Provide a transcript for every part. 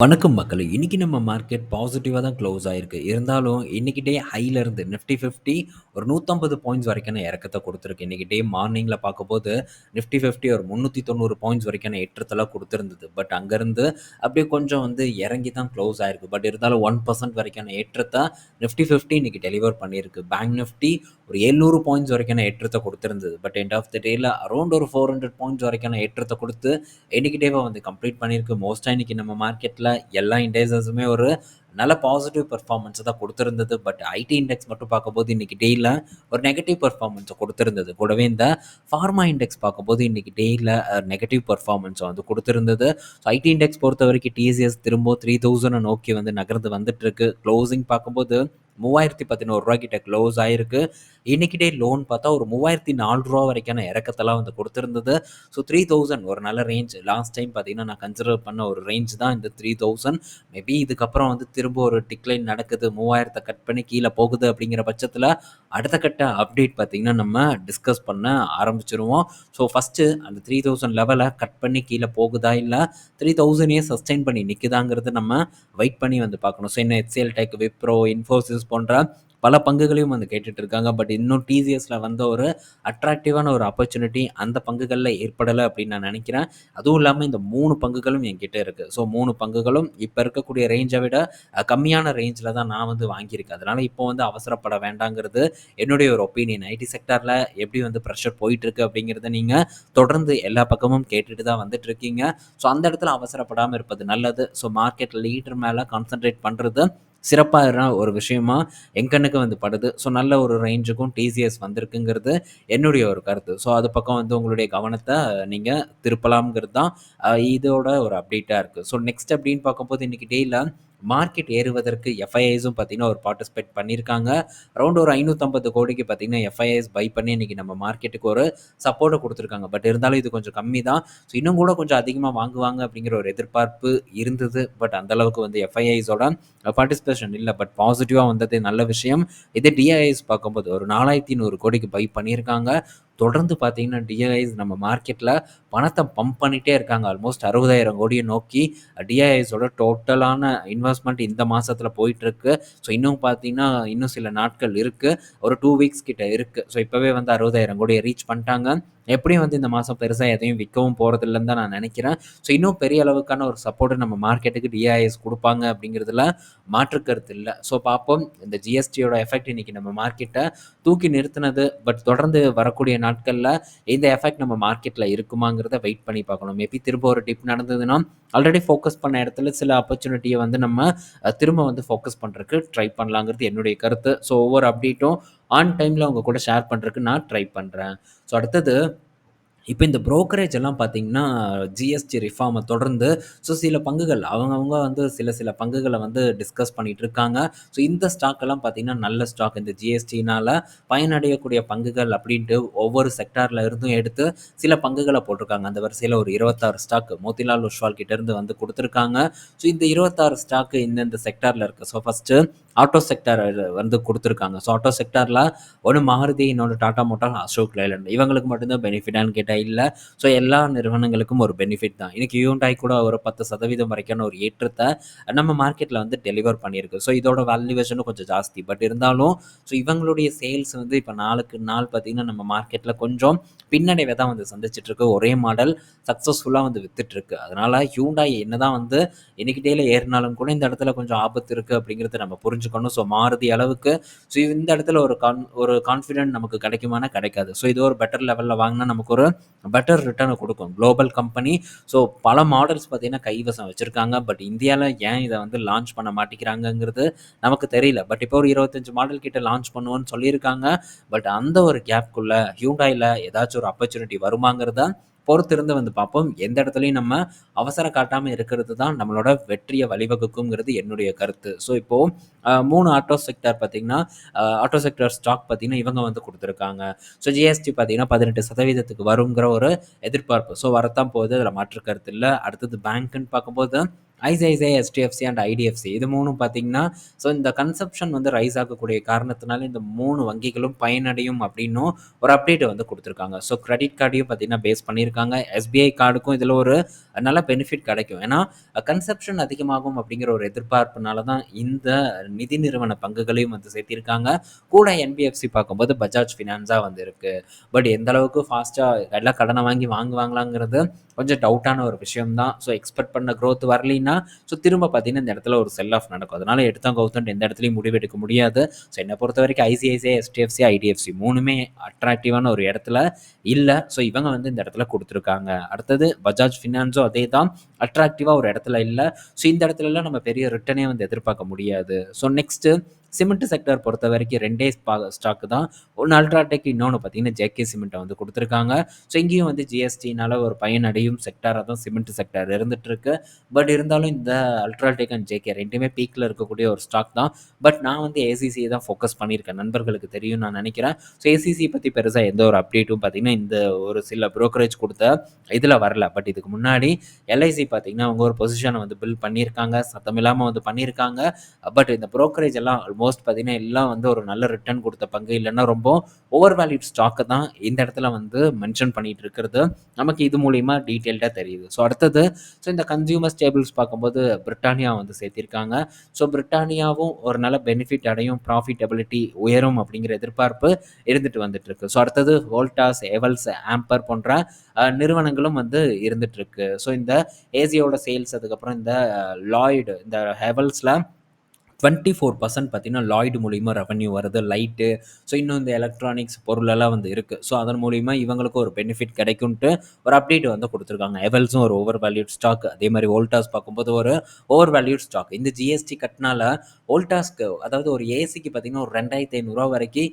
வணக்கம் மக்களே! இன்றைக்கி நம்ம மார்க்கெட் பாசிட்டிவாக தான் க்ளோஸ் ஆயிருக்கு. இருந்தாலும் இன்னைக்கு டே ஹையிலேருந்து நிஃப்டி 50 ஒரு 150 பாயிண்ட்ஸ் வரைக்கான இறக்கத்த கொடுத்துருக்கு இன்றைக்கிட்டே டே பார்க்கும்போது நிஃப்டி 50 ஒரு 390 பாயிண்ட்ஸ் வரைக்கான ஏற்றத்தெல்லாம் கொடுத்துருந்தது பட் அங்கேருந்து அப்படியே கொஞ்சம் வந்து இறங்கி தான் க்ளோஸ் ஆயிருக்கு. பட் இருந்தாலும் ஒன் பர்சன்ட் வரைக்கான ஏற்றத்தை நிஃப்டி ஃபிஃப்டி இன்றைக்கி டெலிவர் பண்ணியிருக்கு. பேங்க் நிஃப்டி ஒரு 700 பாயிண்ட்ஸ் வரைக்கான ஏற்றத்தை கொடுத்துருந்தது பட் எண்ட் ஆஃப் த டேல அரௌண்ட் ஒரு 400 பாயிண்ட்ஸ் வரைக்கான ஏற்றத்தை கொடுத்து இன்னைக்கு டேவ வந்து கம்ப்ளீட் பண்ணியிருக்கு. மோஸ்ட்டாக இன்றைக்கி நம்ம மார்க்கெட்டில் எல்லா இண்டெக்ஸஸுமே ஒரு நல்ல பாசிட்டிவ் பெர்ஃபார்மன்ஸ தான் கொடுத்துருந்தது பட் ஐடி இண்டெக்ஸ் மட்டும் பார்க்கும்போது இன்றைக்கி டேல ஒரு நெகட்டிவ் பெர்ஃபார்மன்ஸ கொடுத்துருந்தது கூடவே இந்த ஃபார்மா இண்டெக்ஸ் பார்க்கும்போது இன்றைக்கி டேல நெகட்டிவ் பெர்ஃபார்மன்ஸை வந்து கொடுத்துருந்தது ஸோ ஐடி இண்டெக்ஸ் பொறுத்த வரைக்கும் டிசிஎஸ் திரும்ப 3000 நோக்கி வந்து நகர்ந்து வந்துட்டுருக்கு. க்ளோசிங் பார்க்கும்போது மூவாயிரத்தி 3011 கிட்ட க்ளோஸ் ஆயிருக்கு. இன்னைக்கு டே லோன் பார்த்தா ஒரு மூவாயிரத்து நாலு ரூபா வரைக்கான இறக்கத்தெல்லாம் வந்து கொடுத்துருந்தது ஸோ 3000 ஒரு நல்ல ரேஞ்ச். லாஸ்ட் டைம் பார்த்தீங்கன்னா, நான் கன்சிடர் பண்ண ஒரு ரேஞ்ச் தான் இந்த 3000 மேபி இதுக்கப்புறம் வந்து திரும்ப ஒரு டிக்ளைன் நடக்குது. 3000 கட் பண்ணி கீழே போகுது அப்படிங்கிற பட்சத்தில் அடுத்த கட்ட அப்டேட் பார்த்தீங்கன்னா, நம்ம டிஸ்கஸ் பண்ண ஆரம்பிச்சிருவோம் ஸோ ஃபர்ஸ்ட்டு அந்த த்ரீ தௌசண்ட் லெவலை கட் பண்ணி கீழே போகுதா? இல்லை த்ரீ தௌசண்டையே சஸ்டெயின் பண்ணி நிற்குதாங்கிறத நம்ம வெயிட் பண்ணி வந்து பார்க்கணும். ஸோ என்ன எச்சிஎல் டெக் விப்ரோ இன்ஃபோசிஸ் போன்ற பல பங்குகளையும் வந்து கேட்டுட்டு இருக்காங்க. பட் இன்னும் டிசிஎஸ்ல வந்த ஒரு அட்ராக்டிவான ஒரு ஆப்பர்ச்சுனிட்டி அந்த பங்குகளில் ஏற்படலை அப்படின்னு நான் நினைக்கிறேன் அதுவும் இல்லாமல் இந்த மூணு பங்குகளும் என்கிட்ட இருக்கு. ஸோ மூணு பங்குகளும் இப்போ இருக்கக்கூடிய ரேஞ்சை விட கம்மியான ரேஞ்சில் தான் நான் வந்து வாங்கியிருக்கேன். அதனால இப்போ வந்து அவசரப்பட வேண்டாங்கிறது என்னுடைய ஒரு ஒப்பீனியன். ஐடி செக்டரில் எப்படி வந்து ப்ரெஷர் போயிட்டுருக்கு அப்படிங்கிறத நீங்கள் தொடர்ந்து எல்லா பக்கமும் கேட்டுட்டு தான் வந்துட்டு இருக்கீங்க. ஸோ அந்த இடத்துல அவசரப்படாமல் இருப்பது நல்லது. ஸோ மார்க்கெட் லீடர் மேலே கான்சன்ட்ரேட் பண்ணுறது சிறப்பான ஒரு விஷயமா என் கண்ணுக்கு வந்து படுது. ஸோ நல்ல ஒரு ரேஞ்சுக்கும் டிசிஎஸ் வந்திருக்குங்கிறது என்னுடைய ஒரு கருத்து. ஸோ அது பக்கம் வந்து உங்களுடைய கவனத்தை நீங்கள் திருப்பலாம்ங்கிறது தான் இதோட ஒரு அப்டேட்டாக இருக்குது ஸோ நெக்ஸ்ட் அப்படின்னு பார்க்கும்போது இன்றைக்கி டேல மார்க்கெட் ஏறுவதற்கு எஃப்ஐஐஸும் பார்த்தீங்கன்னா, ஒரு பார்ட்டிசிபேட் பண்ணியிருக்காங்க. அரௌண்ட் ஒரு 550 கோடிக்கு பார்த்தீங்கன்னா, எஃப்ஐஐஸ் பை பண்ணி இன்னைக்கு நம்ம மார்க்கெட்டுக்கு ஒரு சப்போர்ட்டை கொடுத்துருக்காங்க பட் இருந்தாலும் இது கொஞ்சம் கம்மி தான். ஸோ இன்னும் கூட கொஞ்சம் அதிகமாக வாங்குவாங்க அப்படிங்கிற ஒரு எதிர்பார்ப்பு இருந்தது. பட் அந்த அளவுக்கு வந்து எஃப்ஐஐஸோட பார்ட்டிசிபேஷன் இல்லை பட் பாசிட்டிவாக வந்தது நல்ல விஷயம். இதே டிஐஎஸ் பார்க்கும்போது ஒரு 4100 கோடிக்கு பை பண்ணியிருக்காங்க. தொடர்ந்து பார்த்தீங்கன்னா, டிஐஐஸ் நம்ம மார்க்கெட்டில் பணத்தை பம்ப் பண்ணிகிட்டே இருக்காங்க. ஆல்மோஸ்ட் அறுபதாயிரம் கோடியை நோக்கி டிஐஐஸோட டோட்டலான இன்வெஸ்ட்மெண்ட் இந்த மாதத்தில் போயிட்டுருக்கு. ஸோ இன்னும் பார்த்தீங்கன்னா, இன்னும் சில நாட்கள் இருக்குது ஒரு டூ வீக்ஸ் கிட்ட இருக்குது ஸோ இப்போவே வந்து அறுபதாயிரம் கோடியை ரீச் பண்ணிட்டாங்க. எப்படியும் வந்து இந்த மாதம் பெருசாக எதையும் விற்கவும் போகிறது இல்லைன்னு தான் நான் நினைக்கிறேன் ஸோ இன்னும் பெரிய அளவுக்கான ஒரு சப்போர்ட்டு நம்ம மார்க்கெட்டுக்கு டிஐஎஸ் கொடுப்பாங்க அப்படிங்கிறதுல மாற்று கருத்து ஸோ பார்ப்போம். இந்த ஜிஎஸ்டியோட எஃபெக்ட் இன்னைக்கு நம்ம மார்க்கெட்டை தூக்கி நிறுத்துனது. பட் தொடர்ந்து வரக்கூடிய நாட்களில் இந்த எஃபெக்ட் நம்ம மார்க்கெட்டில் இருக்குமாங்கிறத வெயிட் பண்ணி பார்க்கணும். மேபி திரும்ப ஒரு டிப் நடந்ததுன்னா, ஆல்ரெடி ஃபோக்கஸ் பண்ண இடத்துல சில ஆப்பர்ச்சுனிட்டியை வந்து நம்ம திரும்ப வந்து ஃபோக்கஸ் பண்ணுறதுக்கு ட்ரை பண்ணலாங்கிறது என்னுடைய கருத்து. ஸோ ஒவ்வொரு அப்டேட்டும் ஆன் டைமில் அவங்க கூட ஷேர் பண்ணுறதுக்கு நான் ட்ரை பண்ணுறேன் ஸோ அடுத்தது இப்போ இந்த புரோக்கரேஜ் எல்லாம் பார்த்தீங்கன்னா, ஜிஎஸ்டி ரிஃபார்மை தொடர்ந்து ஸோ சில பங்குகள் அவங்கவுங்க வந்து சில சில பங்குகளை வந்து டிஸ்கஸ் பண்ணிட்டு இருக்காங்க. ஸோ இந்த ஸ்டாக் எல்லாம் பார்த்தீங்கன்னா, நல்ல ஸ்டாக். இந்த ஜிஎஸ்டினால் பயனடையக்கூடிய பங்குகள் அப்படின்ட்டு ஒவ்வொரு செக்டார்ல இருந்தும் எடுத்து சில பங்குகளை போட்டிருக்காங்க. அந்த வரிசையில் ஒரு 26 ஸ்டாக் மோதிலால் ஒஸ்வால் கிட்டேருந்து வந்து கொடுத்துருக்காங்க ஸோ இந்த இருபத்தாறு ஸ்டாக்கு இந்தந்த செக்டாரில் இருக்குது ஸோ ஃபஸ்ட்டு ஆட்டோ செக்டார் வந்து கொடுத்துருக்காங்க ஸோ ஆட்டோ செக்டரில் ஒன்று மாருதி, இன்னொன்று டாடா மோட்டார், அசோக் லேலண்ட் இவங்களுக்கு மட்டும்தான் பெனிஃபிட்டான்னு கேட்டால் இல்லை ஸோ எல்லா நிறுவனங்களுக்கும் ஒரு பெனிஃபிட் தான். இன்னைக்கு ஹியூண்டாய் கூட ஒரு 10% வரைக்கான ஒரு ஏற்றத்தை நம்ம மார்க்கெட்டில் வந்து டெலிவர் பண்ணியிருக்கு. ஸோ இதோட வேல்யூவேஷனும் கொஞ்சம் ஜாஸ்தி. பட் இருந்தாலும் ஸோ இவங்களுடைய சேல்ஸ் வந்து இப்போ நாளுக்கு நாள் பார்த்தீங்கன்னா, நம்ம மார்க்கெட்டில் கொஞ்சம் பின்னடைவை தான் வந்து சந்திச்சுட்டு இருக்கு. ஒரே மாடல் சக்ஸஸ்ஃபுல்லாக வந்து விற்றுட்ருக்கு அதனால ஹியூண்டாய் என்னதான் வந்து இன்னைக்கு டேயில் ஏறினாலும் கூட இந்த இடத்துல கொஞ்சம் ஆபத்து இருக்குது அப்படிங்கிறத நம்ம தெரிஞ்சுக்கணும் ஸோ மாறுதி அளவுக்கு ஸோ இந்த இடத்துல ஒரு கான் ஒரு கான்ஃபிடென்ட் நமக்கு கிடைக்குமானா கிடைக்காது. ஸோ இது ஒரு பெட்டர் லெவலில் வாங்கினா நமக்கு ஒரு பெட்டர் ரிட்டர்னை கொடுக்கும் குளோபல் கம்பெனி. ஸோ பல மாடல்ஸ் பார்த்தீங்கன்னா, கைவசம் வச்சுருக்காங்க பட் இந்தியாவில் ஏன் இதை வந்து லான்ச் பண்ண மாட்டேங்கிறாங்கங்கிறது நமக்கு தெரியல. பட் இப்போ ஒரு 25 மாடல் கிட்ட லான்ச் பண்ணுவோன்னு சொல்லியிருக்காங்க. பட் அந்த ஒரு கேப்க்குள்ள ஹியூண்டாயில் ஏதாச்சும் ஒரு ஆப்பர்ச்சுனிட்டி வருமாங்கிறத பொறுத்திருந்து வந்து பார்ப்போம். எந்த இடத்துலையும் நம்ம அவசரம் காட்டாமல் இருக்கிறது தான் நம்மளோட வெற்றியை வழிவகுக்குங்கிறது என்னுடைய கருத்து. ஸோ இப்போது மூணு ஆட்டோ செக்டர் பார்த்தீங்கன்னா ஆட்டோ செக்டர் ஸ்டாக் பார்த்தீங்கன்னா இவங்க வந்து கொடுத்துருக்காங்க. ஸோ ஜிஎஸ்டி பார்த்தீங்கன்னா பதினெட்டு சதவீதத்துக்கு வருங்கிற ஒரு எதிர்பார்ப்பு. ஸோ வரத்தான் போகுது. அதில் மாற்று கருத்து இல்லை. அடுத்தது பேங்க்குன்னு பார்க்கும்போது ஐசிஐசிஐ எஸ்டிஎஃப்சி அண்ட் ஐடிஎஃப்சி இது மூணும் பார்த்தீங்கன்னா ஸோ இந்த கன்சப்ஷன் வந்து ரைஸ் ஆகக்கூடிய காரணத்தினால இந்த மூணு வங்கிகளும் பயனடையும் அப்படின்னும் ஒரு அப்டேட்டை வந்து கொடுத்துருக்காங்க. ஸோ கிரெடிட் கார்டையும் பார்த்தீங்கன்னா பேஸ் பண்ணியிருக்காங்க. எஸ்பிஐ கார்டுக்கும் இதில் ஒரு நல்ல பெனிஃபிட் கிடைக்கும். ஏன்னா கன்சப்ஷன் அதிகமாகும் அப்படிங்கிற ஒரு எதிர்பார்ப்புனால தான் இந்த நிதி நிறுவன பங்குகளையும் வந்து சேர்த்திருக்காங்க. கூட என்பிஎஃப்சி பார்க்கும்போது பஜாஜ் ஃபினான்ஸாக வந்து இருக்குது பட் எந்த அளவுக்கு ஃபாஸ்ட்டாக எல்லாம் கடனை வாங்கி வாங்குவாங்களாங்கிறது கொஞ்சம் டவுட்டான ஒரு விஷயம் தான் ஸோ எக்ஸ்பெக்ட் பண்ண க்ரோத் வரலைன்னா ஸோ திரும்ப பார்த்தீங்கன்னா இந்த இடத்துல ஒரு செல் ஆஃப் நடக்கும். அதனால எடுத்தா கௌதம் எந்த இடத்துலையும் முடிவெடுக்க முடியாது. ஸோ என்னை பொறுத்த வரைக்கும் ஐசிஐசிஐ எஸ்டிஎஃப்சி ஐடிஎஃப்சி மூணுமே அட்ராக்டிவான ஒரு இடத்துல இல்லை. ஸோ இவங்க வந்து இந்த இடத்துல கொடுத்துருக்காங்க. அடுத்தது பஜாஜ் ஃபினான்ஸும் அதே தான் அட்ராக்டிவாக ஒரு இடத்துல இல்லை. ஸோ இந்த இடத்துலலாம் நம்ம பெரிய ரிட்டனே வந்து எதிர்பார்க்க முடியாது. ஸோ நெக்ஸ்ட்டு சிமெண்ட் செக்டர் பொறுத்த வரைக்கும் ரெண்டே ஸ்டாக் தான். ஒன்று அல்ட்ராடெக் இன்னொன்று பார்த்தீங்கன்னா ஜேகே சிமெண்ட்டை வந்து கொடுத்துருக்காங்க. ஸோ இங்கேயும் வந்து ஜிஎஸ்டினால ஒரு பயனடையும் செக்டாராக தான் சிமெண்ட் செக்டர் இருந்துட்டு இருக்கு பட் இருந்தாலும் இந்த அல்ட்ராடெக் அண்ட் ஜேகே ரெண்டுமே பீக்கில் இருக்கக்கூடிய ஒரு ஸ்டாக் தான். பட் நான் வந்து ஏசிசியை தான் ஃபோக்கஸ் பண்ணியிருக்கேன். நண்பர்களுக்கு தெரியும் நான் நினைக்கிறேன். ஸோ ஏசிசி பற்றி பெருசாக எந்த ஒரு அப்டேட்டும் பார்த்தீங்கன்னா இந்த ஒரு சில ப்ரோக்கரேஜ் கொடுத்த இதில் வரல. பட் இதுக்கு முன்னாடி எல்ஐசி பார்த்தீங்கன்னா அவங்க ஒரு பொசிஷனை வந்து பில் பண்ணியிருக்காங்க. சத்தம் இல்லாமல் வந்து பண்ணியிருக்காங்க. பட் இந்த ப்ரோக்கரேஜ் எல்லாம் ஆல்மோஸ்ட் பார்த்தீங்கன்னா எல்லாம் வந்து ஒரு நல்ல ரிட்டர்ன் கொடுத்த பங்கு. இல்லைன்னா ரொம்ப ஓவர் வேல்யூட் ஸ்டாக்கை தான் இந்த இடத்துல வந்து மென்ஷன் பண்ணிட்டு இருக்கிறது. நமக்கு இது மூலிமா டீட்டெயில்டாக தெரியுது. ஸோ அடுத்தது ஸோ இந்த கன்சியூமர் ஸ்டேபிள்ஸ் பார்க்கும்போது பிரிட்டானியா வந்து சேர்த்திருக்காங்க. ஸோ பிரிட்டானியாவும் ஒரு நல்ல பெனிஃபிட் அடையும் ப்ராஃபிட்டபிலிட்டி உயரும் அப்படிங்கிற எதிர்பார்ப்பு இருந்துட்டு வந்துட்டு இருக்கு ஸோ அடுத்தது வோல்டாஸ் எவல்ஸ் ஆம்பர் போன்ற நிறுவனங்களும் வந்து இருந்துட்டு இருக்கு ஸோ இந்த ஏசியோட சேல்ஸ் அதுக்கப்புறம் இந்த லாய்டு இந்த ஹெவல்ஸில் டுவெண்ட்டி ஃபோர் பர்சன்ட் பார்த்தீங்கன்னா லாய்டு மூலிமா ரெவன்யூ வருது லைட்டு ஸோ இன்னும் இந்த எலக்ட்ரானிக்ஸ் பொருளெல்லாம் வந்து இருக்குது ஸோ அதன் மூலிமா இவங்களுக்கு ஒரு பெனிஃபிட் கிடைக்கும்ட்டு ஒரு அப்டேட் வந்து கொடுத்துருக்காங்க. எவல்ஸும் ஒரு ஓவர் வேல்யூட் ஸ்டாக் அதே மாதிரி ஓல்டாஸ் பார்க்கும்போது ஒரு ஓவர் வேல்யூட் ஸ்டாக் இந்த ஜிஎஸ்டி கட்டினால ஓல்டாஸ்க்கு அதாவது ஒரு ஏசிக்கு பார்த்தீங்கன்னா ஒரு ரெண்டாயிரத்தி ஐநூறுரூவா வரைக்கும்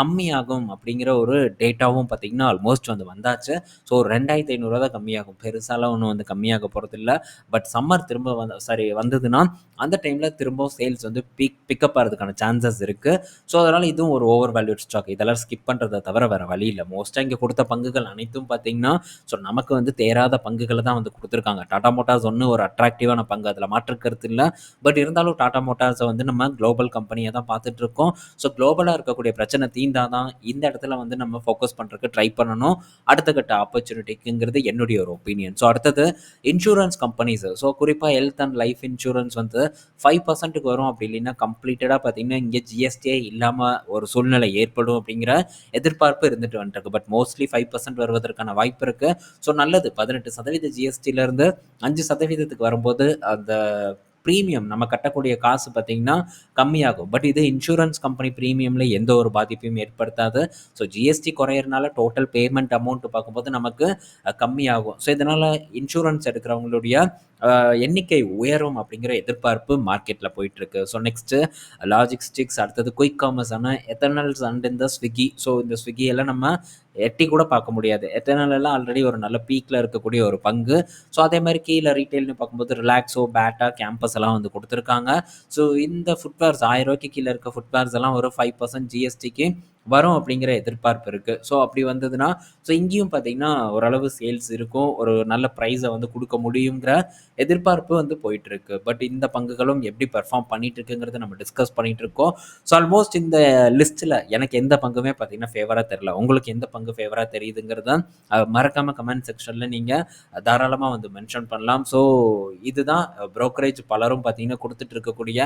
கம்மியாகும் அப்படிங்கிற ஒரு டேட்டாவும் பார்த்தீங்கன்னா ஆல்மோஸ்ட் வந்து வந்தாச்சு. ஸோ ஒரு ரெண்டாயிரத்தி ஐநூறுரூவா தான் கம்மியாகும். பெருசாலாம் ஒன்றும் வந்து கம்மியாக போகிறதில்ல பட் சம்மர் திரும்ப வந்து சாரி வந்ததுன்னா அந்த டைமில் திரும்பவும் சேல்ஸ் வந்து பிக் பிக்கப் ஆகிறதுக்கான சான்சஸ் இருக்குது ஸோ அதனால் இதுவும் ஒரு ஓவர் வேல்யூட் ஸ்டாக் இதெல்லாம் ஸ்கிப் பண்ணுறதை தவிர வேறு வழி இல்லை. மோஸ்ட்டாக இங்கே கொடுத்த பங்குகள் அனைத்தும் பார்த்தீங்கன்னா ஸோ நமக்கு வந்து தேராத பங்குகளை தான் வந்து கொடுத்துருக்காங்க. டாடா மோட்டார்ஸ் ஒன்று ஒரு அட்ராக்டிவான பங்கு. அதில் மாற்றுக்கிறது இல்லை. பட் இருந்தாலும் டாடா மோட்டார்ஸை வந்து நம்ம குளோபல் கம்பெனியை தான் பார்த்துட்டு இருக்கோம். ஸோ குளோபலாக இருக்கக்கூடிய பிரச்சனை தீந்தா தான் இந்த இடத்துல வந்து நம்ம ஃபோக்கஸ் பண்ணுறதுக்கு ட்ரை பண்ணணும். அடுத்த கட்ட ஆப்பர்ச்சுனிட்டிக்குங்கிறது என்னுடைய ஒரு ஒப்பீனியன் ஸோ அடுத்தது இன்சூரன்ஸ் கம்பெனிஸ் ஸோ குறிப்பாக ஹெல்த் அண்ட் லைஃப் இன்சூரன்ஸ் வந்து ஃபைவ் பர்சன்ட்டுக்கு வரும். அப்படி இல்லைன்னா கம்ப்ளீட்டடாக பார்த்தீங்கன்னா இங்கே ஜிஎஸ்டியே இல்லாமல் ஒரு சூழ்நிலை ஏற்படும் அப்படிங்கிற எதிர்பார்ப்பு இருந்துட்டு வந்துட்டு பட் மோஸ்ட்லி ஃபைவ் பர்சன்ட் வருவதற்கான வாய்ப்பு இருக்குது ஸோ நல்லது. பதினெட்டு சதவீத ஜிஎஸ்டியிலேருந்து அஞ்சு சதவீதத்துக்கு வரும்போது அந்த ப்ரீமியம் நம்ம கட்டக்கூடிய காசு பார்த்தீங்கன்னா கம்மியாகும். பட் இது இன்சூரன்ஸ் கம்பெனி ப்ரீமியமில் எந்த ஒரு பாதிப்பையும் ஏற்படுத்தாது. ஸோ ஜிஎஸ்டி குறையறனால டோட்டல் பேமெண்ட் அமௌண்ட்டு பார்க்கும்போது நமக்கு கம்மியாகும். ஸோ இதனால் இன்சூரன்ஸ் எடுக்கிறவங்களுடைய எண்ணிக்கை உயரும் அப்படிங்கிற எதிர்பார்ப்பு மார்க்கெட்டில் போயிட்டுருக்கு. ஸோ நெக்ஸ்ட்டு லாஜிஸ்டிக்ஸ் அடுத்தது குயிக் காமர்ஸ் ஆனால் எத்தனல்ஸ் அண்ட் இந்த ஸ்விக்கி ஸோ இந்த ஸ்விக்கியெல்லாம் நம்ம எட்டி கூட பார்க்க முடியாது. எத்தனால் எல்லாம் ஆல்ரெடி ஒரு நல்ல பீக்கில் இருக்கக்கூடிய ஒரு பங்கு. ஸோ அதே மாதிரி கீழே ரீட்டெயில்னு பார்க்கும்போது ரிலாக்ஸோ பேட்டா கேம்பஸ் எல்லாம் வந்து கொடுத்துருக்காங்க. ஸோ இந்த ஃபுட்வேர்ஸ் ஆயிரம் ரூபாய்க்கு கீழே இருக்க ஃபுட்வேர்ஸ் எல்லாம் ஒரு ஃபைவ் பர்சன்ட் ஜிஎஸ்டிக்கு வரும் அப்படிங்கிற எதிர்பார்ப்பு இருக்குது ஸோ அப்படி வந்ததுன்னா ஸோ இங்கேயும் பார்த்தீங்கன்னா ஓரளவு சேல்ஸ் இருக்கும். ஒரு நல்ல ப்ரைஸை வந்து கொடுக்க முடியுங்கிற எதிர்பார்ப்பு வந்து போயிட்டுருக்கு பட் இந்த பங்குகளும் எப்படி பெர்ஃபார்ம் பண்ணிட்டு இருக்குங்கிறத நம்ம டிஸ்கஸ் பண்ணிட்டு இருக்கோம். ஸோ ஆல்மோஸ்ட் இந்த லிஸ்ட்டில் எனக்கு எந்த பங்குமே பார்த்தீங்கன்னா ஃபேவராக தெரில உங்களுக்கு எந்த பங்கு ஃபேவராக தெரியுதுங்கிறத மறக்காமல் கமெண்ட் செக்ஷனில் நீங்கள் தாராளமாக வந்து மென்ஷன் பண்ணலாம். ஸோ இதுதான் ப்ரோக்கரேஜ் பலரும் பார்த்தீங்கன்னா கொடுத்துட்டு இருக்கக்கூடிய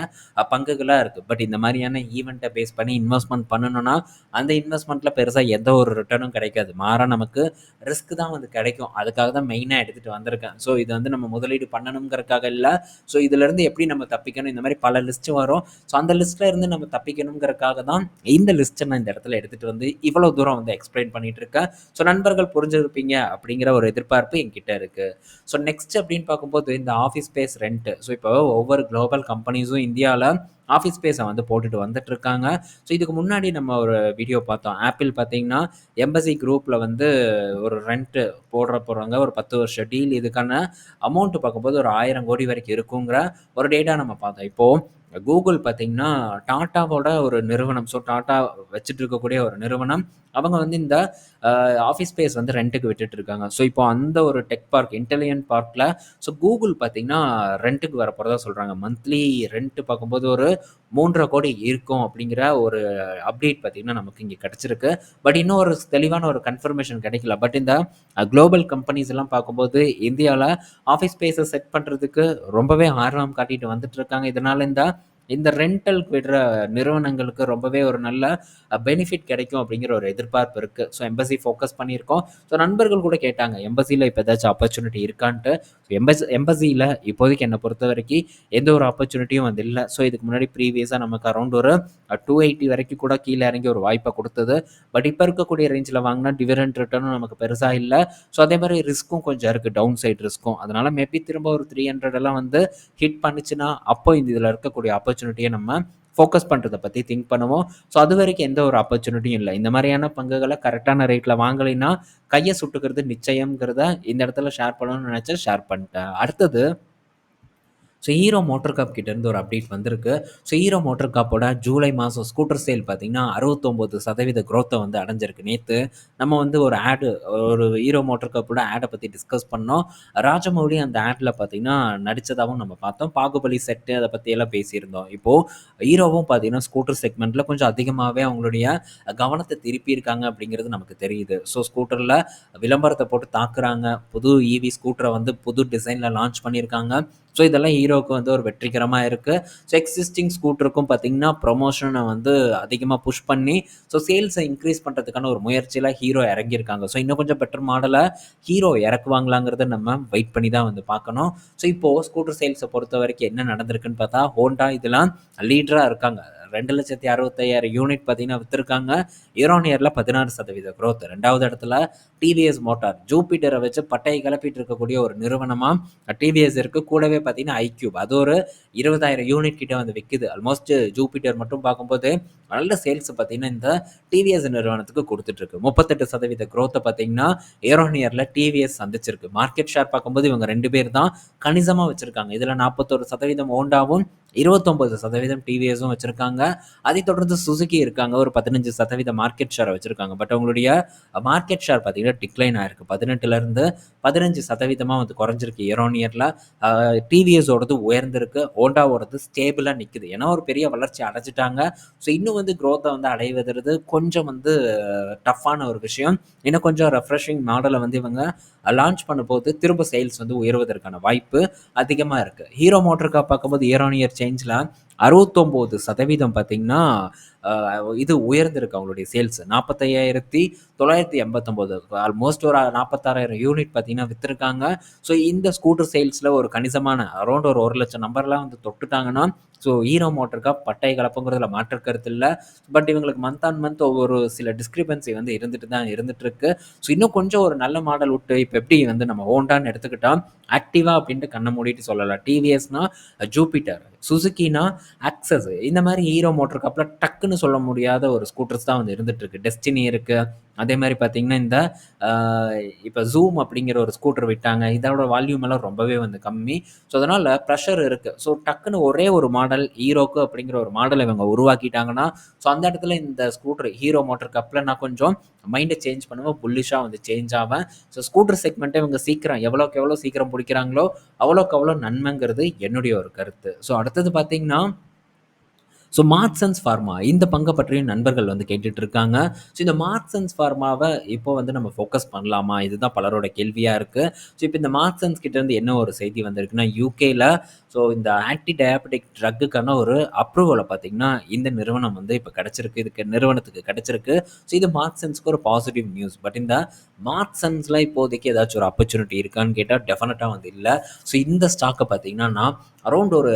பங்குகளாக இருக்குது பட் இந்த மாதிரியான ஈவெண்ட்டை பேஸ் பண்ணி இன்வெஸ்ட்மெண்ட் பண்ணணும்னா அந்த இன்வெஸ்ட்மெண்ட்டில் பெருசாக எந்த ஒரு ரிட்டர்னும் கிடைக்காது. மாறாக நமக்கு ரிஸ்க் தான் வந்து கிடைக்கும். அதுக்காக தான் மெயினாக எடுத்துகிட்டு வந்திருக்கேன். ஸோ இது வந்து நம்ம முதலீடு பண்ணணுங்கிறதுக்காக இல்லை. ஸோ இதுலேருந்து எப்படி நம்ம தப்பிக்கணும்? இந்த மாதிரி பல லிஸ்ட்டு வரும். ஸோ அந்த லிஸ்ட்டில் இருந்து நம்ம தப்பிக்கணுங்கிறக்காக தான் இந்த லிஸ்ட்டை நான் இந்த இடத்துல எடுத்துகிட்டு வந்து இவ்வளோ தூரம் வந்து எக்ஸ்பிளைன் பண்ணிகிட்டு இருக்கேன். ஸோ நண்பர்கள் புரிஞ்சிருப்பீங்க அப்படிங்கிற ஒரு எதிர்பார்ப்பு என்கிட்ட இருக்குது ஸோ நெக்ஸ்ட் அப்படின்னு பார்க்கும்போது இந்த ஆஃபீஸ் ஸ்பேஸ் ரெண்ட்டு ஸோ இப்போ ஒவ்வொரு குளோபல் கம்பெனிஸும் இந்தியாவில் ஆஃபீஸ் ஸ்பேஸை வந்து போட்டுட்டு வந்துட்டு இருக்காங்க. ஸோ இதுக்கு முன்னாடி நம்ம ஒரு வீடியோ பார்த்தோம் ஆப்பிள் பார்த்தீங்கன்னா எம்பசி குரூப்பில் வந்து ஒரு ரெண்ட்டு போடுற போகிறாங்க ஒரு பத்து வருஷம் டீல் இதுக்கான அமௌண்ட் பார்க்கும்போது ஒரு ஆயிரம் கோடி வரைக்கும் இருக்குங்கிற ஒரு டேட்டா நம்ம பார்த்தோம் இப்போது கூகுள் பார்த்தீங்கன்னா, டாட்டாவோட ஒரு நிறுவனம். ஸோ டாட்டா வச்சுட்டு இருக்கக்கூடிய ஒரு நிறுவனம். அவங்க வந்து இந்த ஆஃபீஸ் ஸ்பேஸ் வந்து ரெண்ட்டுக்கு விட்டுட்டு இருக்காங்க. ஸோ இப்போ அந்த ஒரு டெக் பார்க் இன்டெலிஜென்ட் பார்க்கில் ஸோ கூகுள் பார்த்தீங்கன்னா, ரெண்டுக்கு வர போகிறதா சொல்கிறாங்க மந்த்லி ரெண்ட்டு பார்க்கும்போது ஒரு மூன்றரை கோடி இருக்கும் அப்படிங்கிற ஒரு அப்டேட் பார்த்தீங்கன்னா, நமக்கு இங்கே கிடைச்சிருக்கு. பட் இன்னும் ஒரு தெளிவான ஒரு கன்ஃபர்மேஷன் கிடைக்கல. பட் இந்த குளோபல் கம்பெனிஸ் எல்லாம் பார்க்கும்போது, இந்தியாவில் ஆஃபீஸ் ஸ்பேஸை செட் பண்ணுறதுக்கு ரொம்பவே ஆர்வம் காட்டிட்டு வந்துட்டு இருக்காங்க. இதனால இந்த இந்த ரென்டலுக்கு விடுற நிறுவனங்களுக்கு ரொம்பவே ஒரு நல்ல பெனிஃபிட் கிடைக்கும் அப்படிங்கிற ஒரு எதிர்பார்ப்பு இருக்கு. ஸோ எம்பசி ஃபோக்கஸ் பண்ணியிருக்கோம். ஸோ நண்பர்கள் கூட கேட்டாங்க, எம்பசியில் இப்போ ஏதாச்சும் ஆப்பர்ச்சுனிட்டி இருக்கான்ட்டு. எம்பஸ் எம்பசியில் இப்போதைக்கு என்னை பொறுத்த வரைக்கும் எந்த ஒரு ஆப்பர்ச்சுனிட்டியும் வந்து இல்லை ஸோ இதுக்கு முன்னாடி ப்ரீவியஸாக நமக்கு அரௌண்ட் ஒரு டூ எயிட்டி வரைக்கும் கூட கீழே இறங்கி ஒரு வாய்ப்பை கொடுத்தது பட் இப்போ இருக்கக்கூடிய ரேஞ்சில் வாங்கினா டிவிடெண்ட் ரிட்டர்னும் நமக்கு பெருசாக இல்லை ஸோ அதே மாதிரி ரிஸ்க்கும் கொஞ்சம் இருக்குது டவுன் சைட் ரிஸ்க்கும். அதனால் மேபி திரும்ப ஒரு 300 எல்லாம் வந்து ஹிட் பண்ணுச்சுன்னா, அப்போ இந்த இதில் இருக்கக்கூடிய ஆப்பர்ச்சுனிட்டியை நம்ம ஃபோக்கஸ் பண்ணுறதை பற்றி திங்க் பண்ணுவோம். ஸோ அது வரைக்கும் எந்த ஒரு ஆப்பர்ச்சுனிட்டியும் இல்லை இந்த மாதிரியான பங்குகளை கரெக்டான ரேட்டில் வாங்கலைன்னா, கையை சுட்டுக்கிறது நிச்சயங்கிறத இந்த இடத்துல ஷேர் பண்ணணும்னு நினச்சா ஷேர் பண்ணிட்டேன். அடுத்தது ஸோ ஹீரோ மோட்டர் கப் கிட்டேருந்து ஒரு அப்டேட் வந்திருக்கு. ஸோ ஹீரோ மோட்டர் கார்ப்போட ஜூலை மாதம் ஸ்கூட்டர் சேல் பார்த்தீங்கன்னா, 69% குரோத்த வந்து அடைஞ்சிருக்கு. நேற்று நம்ம வந்து ஒரு ஆடு ஒரு ஹீரோ மோட்டர் கார்ப்போட ஆடை பற்றி டிஸ்கஸ் பண்ணோம். ராஜமௌலி அந்த ஆடில் பார்த்தீங்கன்னா, நடித்ததாகவும் நம்ம பார்த்தோம். பாகுபலி செட்டு அதை பற்றியெல்லாம் பேசியிருந்தோம். இப்போது ஹீரோவும் பார்த்தீங்கன்னா, ஸ்கூட்டர் செக்மெண்ட்டில் கொஞ்சம் அதிகமாகவே அவங்களுடைய கவனத்தை திருப்பியிருக்காங்க அப்படிங்கிறது நமக்கு தெரியுது. ஸோ ஸ்கூட்டரில் விளம்பரத்தை போட்டு தாக்குறாங்க. புது ஈவி ஸ்கூட்டரை வந்து புது டிசைனில் லான்ச் பண்ணியிருக்காங்க. ஸோ இதெல்லாம் ஹீரோ ஹீரோக்கு வந்து ஒரு வெற்றிகரமாக இருக்கு. ஸோ எக்ஸிஸ்டிங் ஸ்கூட்டருக்கும் பார்த்தீங்கன்னா, ப்ரொமோஷனை வந்து அதிகமாக புஷ் பண்ணி, ஸோ சேல்ஸை இன்க்ரீஸ் பண்றதுக்கான ஒரு முயற்சியில் ஹீரோ இறங்கியிருக்காங்க. ஸோ இன்னும் கொஞ்சம் பெட்டர் மாடலை ஹீரோ இறக்குவாங்களாங்கிறத நம்ம வெயிட் பண்ணி தான் வந்து பார்க்கணும். ஸோ இப்போ ஸ்கூட்டர் சேல்ஸை பொறுத்த வரைக்கும் என்ன நடந்திருக்குன்னு பார்த்தா, ஹோண்டா இதெல்லாம் லீடராக இருக்காங்க. 2,65,000 யூனிட் பார்த்தீங்கன்னா விற்றுருக்காங்க இயர் ஆன் இயர்ல 16% குரோத். 2வது இடத்துல டிவிஎஸ் மோட்டார். ஜூபிட்டரை வச்சு பட்டையை கிளப்பிட்டு இருக்கக்கூடிய ஒரு நிறுவனமாக டிவிஎஸ் இருக்குது கூடவே பார்த்தீங்கன்னா, ஐக்யூப் அது ஒரு 20,000 யூனிட் கிட்ட வந்து விற்கிது ஆல்மோஸ்ட் ஜூபிட்டர் மட்டும் பார்க்கும்போது, நல்ல சேல்ஸ் பார்த்தீங்கன்னா, இந்த டிவிஎஸ் நிறுவனத்துக்கு கொடுத்துட்ருக்கு. முப்பத்தெட்டு சதவீத குரோத்தை பார்த்தீங்கன்னா, இயர் ஆன் டிவிஎஸ் சந்திச்சிருக்கு. மார்க்கெட் ஷேர் பார்க்கும்போது இவங்க ரெண்டு பேர் தான் கணிசமாக வச்சுருக்காங்க. இதில் நாற்பத்தோரு சதவீதம் ஓண்டாவும் இருபத்தொம்பது சதவீதம் டிவிஎஸும் வச்சுருக்காங்க அதைத் தொடர்ந்து சுசுகி இருக்காங்க. ஒரு 15% மார்க்கெட் ஷேரை வச்சுருக்காங்க பட் அவங்களுடைய மார்க்கெட் ஷேர் பார்த்தீங்கன்னா, டிக்ளைன் ஆயிருக்கு. 18லருந்து 15% வந்து குறைஞ்சிருக்கு இயர் ஆன் இயர்ல. டிவிஎஸோடது உயர்ந்திருக்கு. ஹோண்டாவோடது ஸ்டேபிளாக நிற்குது ஏன்னா ஒரு பெரிய வளர்ச்சி அடைஞ்சிட்டாங்க ஸோ இன்னும் வந்து க்ரோத்தை வந்து அடைவதற்கு கொஞ்சம் வந்து டஃப்பான ஒரு விஷயம். இன்னும் கொஞ்சம் ரெஃப்ரெஷிங் மாடலை வந்து இவங்க லான்ச் பண்ணும்போது, திரும்ப சேல்ஸ் வந்து உயர்வதற்கான வாய்ப்பு அதிகமாக இருக்குது ஹீரோ மோட்டருக்காக பார்க்கும்போது இயர் ஆன் இயர் Change changeலாம் அறுபத்தொம்போது சதவீதம் பார்த்தீங்கன்னா, இது உயர்ந்திருக்கு அவங்களுடைய சேல்ஸ். 45,989 ஆல்மோஸ்ட் ஒரு 46,000 யூனிட் பார்த்தீங்கன்னா விற்றுருக்காங்க ஸோ இந்த ஸ்கூட்டர் சேல்ஸில் ஒரு கணிசமான அரௌண்ட் ஒரு லட்சம் நம்பர்லாம் வந்து தொட்டுட்டாங்கன்னா, ஸோ ஹீரோ மோட்டருக்காக பட்டை கலப்புங்கிறதுல மாற்று கருத்து இல்லை பட் இவங்களுக்கு மந்த் ஆன் மந்த் ஒரு சில டிஸ்கிரிபன்சி வந்து இருந்துட்டு தான் இருந்துட்டு இருக்கு. ஸோ இன்னும் கொஞ்சம் ஒரு நல்ல மாடல் விட்டு இப்போ எப்படி வந்து நம்ம ஹோண்டான்னு எடுத்துக்கிட்டா, ஆக்டிவா அப்படின்ட்டு கண்ணை மூடிட்டு சொல்லலாம். டிவிஎஸ்னா ஜூபிட்டர், சுசுக்கினா அக்சஸ் இந்த மாதிரி ஹீரோ மோட்டர் கப்பில் டக்குன்னு சொல்ல முடியாத ஒரு ஸ்கூட்டர்ஸ் தான் வந்து இருந்துட்டு இருக்கு. டெஸ்டினி இருக்கு. அதே மாதிரி பார்த்தீங்கன்னா, இந்த இப்போ ஜூம் அப்படிங்கிற ஒரு ஸ்கூட்டர் விட்டாங்க. இதோட வால்யூம் எல்லாம் ரொம்பவே வந்து கம்மி. ஸோ அதனால ப்ரெஷர் இருக்கு. ஸோ டக்குன்னு ஒரே ஒரு மாடல் ஹீரோக்கு அப்படிங்கிற ஒரு மாடலை இவங்க உருவாக்கிட்டாங்கன்னா, ஸோ அந்த இடத்துல இந்த ஸ்கூட்டர் ஹீரோ மோட்டர் கப்பில் நான் கொஞ்சம் மைண்டை சேஞ்ச் பண்ணுவேன். புல்லிஷாக வந்து சேஞ்ச் ஆவேன். ஸோ ஸ்கூட்டர் செக்மெண்ட்டை இவங்க சீக்கிரம் எவ்வளோக்கு எவ்வளோ சீக்கிரம் பிடிக்கிறாங்களோ அவ்வளோக்கு அவ்வளோ நன்மைங்கிறது என்னுடைய ஒரு கருத்து. ஸோ அடுத்தது பார்த்தீங்கன்னா ஸோ மார்க்ஸ் அண்ட் ஃபார்மா இந்த பங்கை பற்றியும் நண்பர்கள் வந்து கேட்டுட்டு இருக்காங்க. ஸோ இந்த மார்க்ஸ் அண்ட் ஃபார்மாவை இப்போ வந்து நம்ம ஃபோக்கஸ் பண்ணலாமா? இதுதான் பலரோட கேள்வியாக இருக்குது ஸோ இப்போ இந்த மார்க்சன்ஸ் கிட்டேருந்து என்ன ஒரு செய்தி வந்திருக்குன்னா, யூகேல ஸோ இந்த ஆன்டி டயாபெட்டிக் ட்ரக்குக்கான ஒரு அப்ரூவலை பார்த்தீங்கன்னா, இந்த நிறுவனம் வந்து இப்போ கிடச்சிருக்கு இதுக்கு நிறுவனத்துக்கு கிடச்சிருக்கு ஸோ இது மார்க்சன்ஸ்க்கு ஒரு பாசிட்டிவ் நியூஸ். பட் இந்த மார்க்சன்ஸ்ல இப்போதைக்கு ஏதாச்சும் ஒரு ஆப்பர்ச்சுனிட்டி இருக்கான்னு கேட்டால் டெஃபினட்டாக வந்து இல்லை ஸோ இந்த ஸ்டாக்கை பார்த்தீங்கன்னா, நான் அரௌண்ட் ஒரு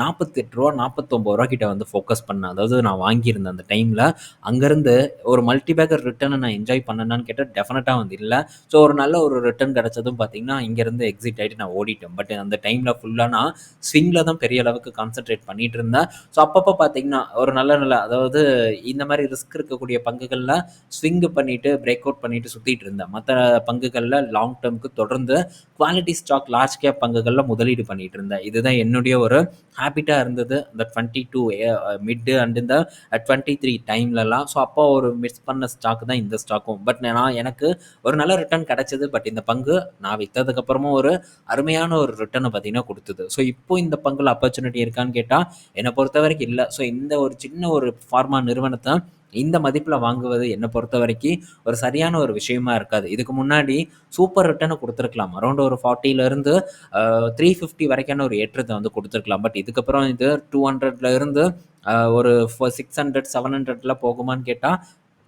நாற்பத்தெட்டு ரூபா நாற்பத்தொம்பது ரூபா கிட்ட வந்து ஃபோக்கஸ் பண்ணேன். அதாவது நான் வாங்கியிருந்தேன் அந்த டைமில் அங்கேருந்து ஒரு மல்டி பேக்கர் நான் என்ஜாய் பண்ணேன்னு கேட்டால் டெஃபினட்டாக வந்து இல்லை ஸோ ஒரு நல்ல ஒரு ரிட்டர்ன் கிடச்சதும் பார்த்தீங்கன்னா, இங்கேருந்து எக்ஸிட் ஆகிட்டு நான் ஓடிட்டேன். பட் அந்த டைமில் ஃபுல்லாக நான் ஸ்விங்கில் தான் பெரிய அளவுக்கு கான்சென்ட்ரேட் பண்ணிட்டு இருந்தேன். ஸோ அப்பப்போ பார்த்தீங்கன்னா, ஒரு நல்ல நல்ல அதாவது இந்த மாதிரி ரிஸ்க் இருக்கக்கூடிய பங்குகளில் ஸ்விங்கு பண்ணிட்டு, பிரேக் அவுட் பண்ணிட்டு சுற்றிட்டு இருந்தேன். மற்ற பங்குகளில் லாங் டேர்முக்கு தொடர்ந்து குவாலிட்டி ஸ்டாக், லார்ஜ் கேப் பங்குகளில் முதலீடு பண்ணிட்டு இருந்தேன். இதுதான் என்னுடைய ஒரு ஹேபிட்டாக இருந்தது. Eh, இந்த 22 எ மிட் அண்ட் இந்த 23 டைம்லலாம். ஸோ அப்போ ஒரு மிஸ் பண்ண ஸ்டாக் தான் இந்த ஸ்டாக்கும். பட் நான் எனக்கு ஒரு நல்ல ரிட்டர்ன் கிடைச்சது. பட் இந்த பங்கு நான் விற்றதுக்கப்புறமும் ஒரு அருமையான ஒரு ரிட்டர்னை பார்த்தீங்கன்னா கொடுத்தது ஸோ இப்போ இந்த பங்குல ஆப்பர்ச்சுனிட்டி இருக்கான்னு கேட்டா, பொறுத்த வரைக்கும் இல்லை. ஸோ இந்த ஒரு சின்ன ஒரு ஃபார்மா நிறுவனத்தை இந்த மதிப்பில் வாங்குவது என்னை பொறுத்த வரைக்கும் ஒரு சரியான ஒரு விஷயமா இருக்காது. இதுக்கு முன்னாடி சூப்பர் ரிட்டர்ன கொடுத்துருக்கலாம். அரௌண்ட் ஒரு 40லருந்து அ 350 வரைக்கான ஒரு ஏற்றத்தை வந்து கொடுத்துருக்கலாம். பட் இதுக்கப்புறம் இது 200ல இருந்து அ ஒரு ஃப 600, 700ல போகுமான்னு கேட்டால்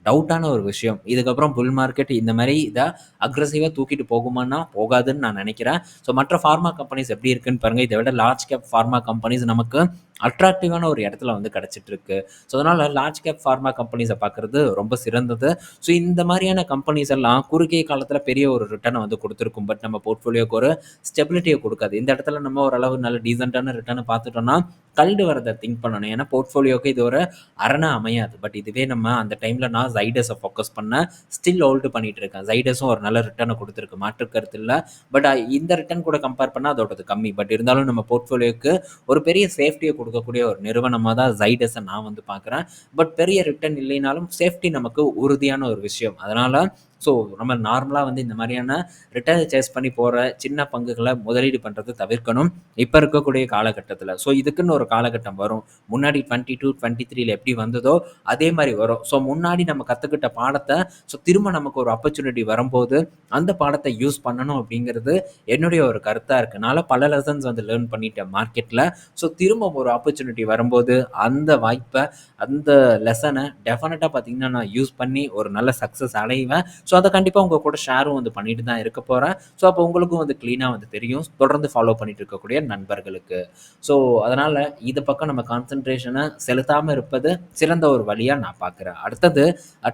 டவுட்டான ஒரு விஷயம். இதுக்கப்புறம் புல் மார்க்கெட் இந்த மாதிரி இதை அக்ரஸிவாக தூக்கிட்டு போகுமான்னா, போகாதுன்னு நான் நினைக்கிறேன் ஸோ மற்ற ஃபார்மா கம்பெனிஸ் எப்படி இருக்குன்னு பாருங்க. இதை விட லார்ஜ் கேப் ஃபார்மா கம்பெனிஸ் நமக்கு அட்ராக்டிவான ஒரு இடத்துல வந்து கிடைச்சிட்டு இருக்கு. ஸோ அதனால் லார்ஜ் கேப் ஃபார்மா கம்பெனிஸை பார்க்குறது ரொம்ப சிறந்தது. ஸோ இந்த மாதிரியான கம்பெனிஸ் எல்லாம் குறுகிய காலத்தில் பெரிய ஒரு ரிட்டர்னை வந்து கொடுத்துருக்கும் பட் நம்ம போர்ட்ஃபோலியோக்கு ஒரு ஸ்டெபிலிட்டியை கொடுக்காது இந்த இடத்துல நம்ம ஓரளவு நல்ல டீசெண்டான ரிட்டர்னை பார்த்துட்டோம்னா, கல்டு வரதை திங்க் பண்ணணும். ஏன்னா போர்ட்ஃபோலியோக்கு இது ஒரு அரணை அமையாது. பட் இதுவே நம்ம அந்த டைமில் நான் ஜைடஸை ஃபோக்கஸ் பண்ண ஸ்டில் ஹோல்டு பண்ணிட்டு இருக்கேன். ஜைடஸும் ஒரு நல்ல ரிட்டர்னை கொடுத்துருக்கு மாற்று கருத்து இல்லை பட் இந்த ரிட்டர்ன் கூட கம்பேர் பண்ணால் அதோடது கம்மி. பட் இருந்தாலும் நம்ம போர்ட்ஃபோலியோக்கு ஒரு பெரிய சேஃப்டியை கொடுக்கும் கொடுக்கக்கூடிய ஒரு நிறுவனமா தான் ஜைடஸை நான் வந்து பார்க்குறேன். பட் பெரிய ரிட்டர்ன் இல்லைனாலும் சேஃப்டி நமக்கு உறுதியான ஒரு விஷயம். அதனால ஸோ நம்ம நார்மலாக வந்து இந்த மாதிரியான ரிட்டர்ன் சேஸ் பண்ணி போகிற சின்ன பங்குகளை முதலீடு பண்ணுறது தவிர்க்கணும். இப்போ இருக்கக்கூடிய காலகட்டத்தில் ஸோ இதுக்குன்னு ஒரு காலகட்டம் வரும். முன்னாடி 22, 23ல எப்படி வந்ததோ, அதே மாதிரி வரும். ஸோ முன்னாடி நம்ம கற்றுக்கிட்ட பாடத்தை ஸோ திரும்ப நமக்கு ஒரு ஆப்பர்ச்சுனிட்டி வரும்போது, அந்த பாடத்தை யூஸ் பண்ணணும் அப்படிங்கிறது என்னுடைய ஒரு கருத்தாக இருக்கனால பல லெசன்ஸ் வந்து லேர்ன் பண்ணிட்டேன் மார்க்கெட்டில் ஸோ திரும்ப ஒரு ஆப்பர்ச்சுனிட்டி வரும்போது, அந்த வாய்ப்பை அந்த லெசனை டெஃபினட்டாக பார்த்தீங்கன்னா, நான் யூஸ் பண்ணி ஒரு நல்ல சக்ஸஸ் அடைவேன். ஸோ அதை கண்டிப்பாக உங்கள் கூட ஷேரும் வந்து பண்ணிட்டு தான் இருக்க போகிறேன் ஸோ அப்போ உங்களுக்கும் வந்து க்ளீனாக வந்து தெரியும். தொடர்ந்து ஃபாலோ பண்ணிட்டு இருக்கக்கூடிய நண்பர்களுக்கு. ஸோ அதனால் இது பக்கம் நம்ம கான்சன்ட்ரேஷனை செலுத்தாமல் இருப்பது சிறந்த ஒரு வழியாக நான் பார்க்குறேன். அடுத்தது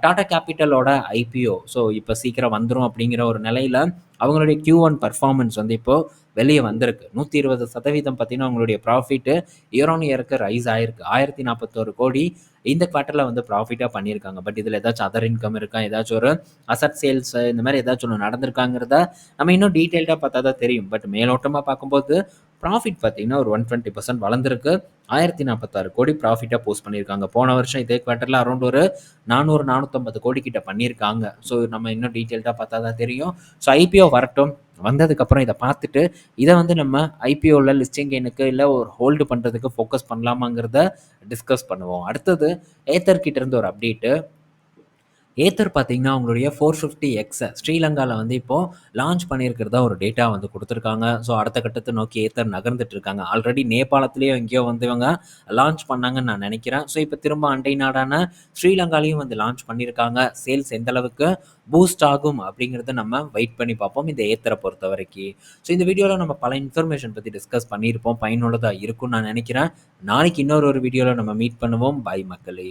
டாடா கேபிட்டலோட ஐபிஓ. ஸோ இப்போ சீக்கிரம் வந்துடும் அப்படிங்கிற ஒரு நிலையில் அவங்களுடைய கியூ ஒன் பர்ஃபார்மன்ஸ் வந்து இப்போது வெளியே வந்திருக்கு. 120% பார்த்தீங்கன்னா, அவங்களுடைய ப்ராஃபிட் இயர் ஆன் இயருக்கு ரைஸ் ஆயிருக்கு. 1041 கோடி இந்த குவார்ட்டரில் வந்து ப்ராஃபிட்டாக பண்ணியிருக்காங்க. பட் இதில் ஏதாச்சும் அதர் இன்கம் இருக்கா? ஏதாச்சும் ஒரு அசட் சேல்ஸ் இந்த மாதிரி ஏதாச்சும் ஒன்று நடந்திருக்காங்கிறத நம்ம இன்னும் டீட்டெயில்டாக பார்த்தா தான் தெரியும். பட் மேலோட்டமாக பார்க்கும்போது ப்ராஃபிட் பார்த்தீங்கன்னா, ஒரு ஒன் டுவெண்ட்டி பர்சன்ட் வளர்ந்துருக்கு 1046 கோடி ப்ராஃபிட்டாக போஸ்ட் பண்ணியிருக்காங்க. போன வருஷம் இதே குவார்ட்டரில் அரௌண்ட் ஒரு 400, 450 கோடி கிட்ட பண்ணியிருக்காங்க. ஸோ நம்ம இன்னும் டீட்டெயில்டாக பார்த்தா தான் தெரியும். ஸோ ஐபிஓ வரட்டும். வந்ததுக்கப்புறம் இதை பார்த்துட்டு, இதை வந்து நம்ம ஐபிஓவில் லிஸ்டிங் கெயினுக்கு இல்லை ஒரு ஹோல்டு பண்ணுறதுக்கு ஃபோக்கஸ் பண்ணலாமாங்கிறத டிஸ்கஸ் பண்ணுவோம். அடுத்தது ஏத்தர்கிட்ட இருந்து ஒரு அப்டேட்டு. ஏத்தர் பார்த்தீங்கன்னா, அவங்களுடைய ஃபோர் ஃபிஃப்டி எக்ஸை ஸ்ரீலங்காவில் வந்து இப்போ லான்ச் பண்ணியிருக்கிறதா ஒரு டேட்டா வந்து கொடுத்துருக்காங்க ஸோ அடுத்த கட்டத்தை நோக்கி ஏத்தர் நகர்ந்துட்டு இருக்காங்க. ஆல்ரெடி நேபாளத்துலேயோ எங்கேயோ வந்து இவங்க லான்ச் பண்ணாங்கன்னு நான் நினைக்கிறேன் ஸோ இப்போ திரும்ப அண்டை நாடான ஸ்ரீலங்காலையும் வந்து லான்ச் பண்ணியிருக்காங்க. சேல்ஸ் எந்த அளவுக்கு பூஸ்ட் ஆகும் அப்படிங்கிறத நம்ம வெயிட் பண்ணி பார்ப்போம். இந்த ஏத்தரை பொறுத்த வரைக்கும் ஸோ இந்த வீடியோவில் நம்ம பல இன்ஃபர்மேஷன் பற்றி டிஸ்கஸ் பண்ணியிருப்போம். பயனுள்ளதாக இருக்கும்னு நான் நினைக்கிறேன் நாளைக்கு இன்னொரு ஒரு வீடியோவில் நம்ம மீட் பண்ணுவோம். பாய் மக்களே!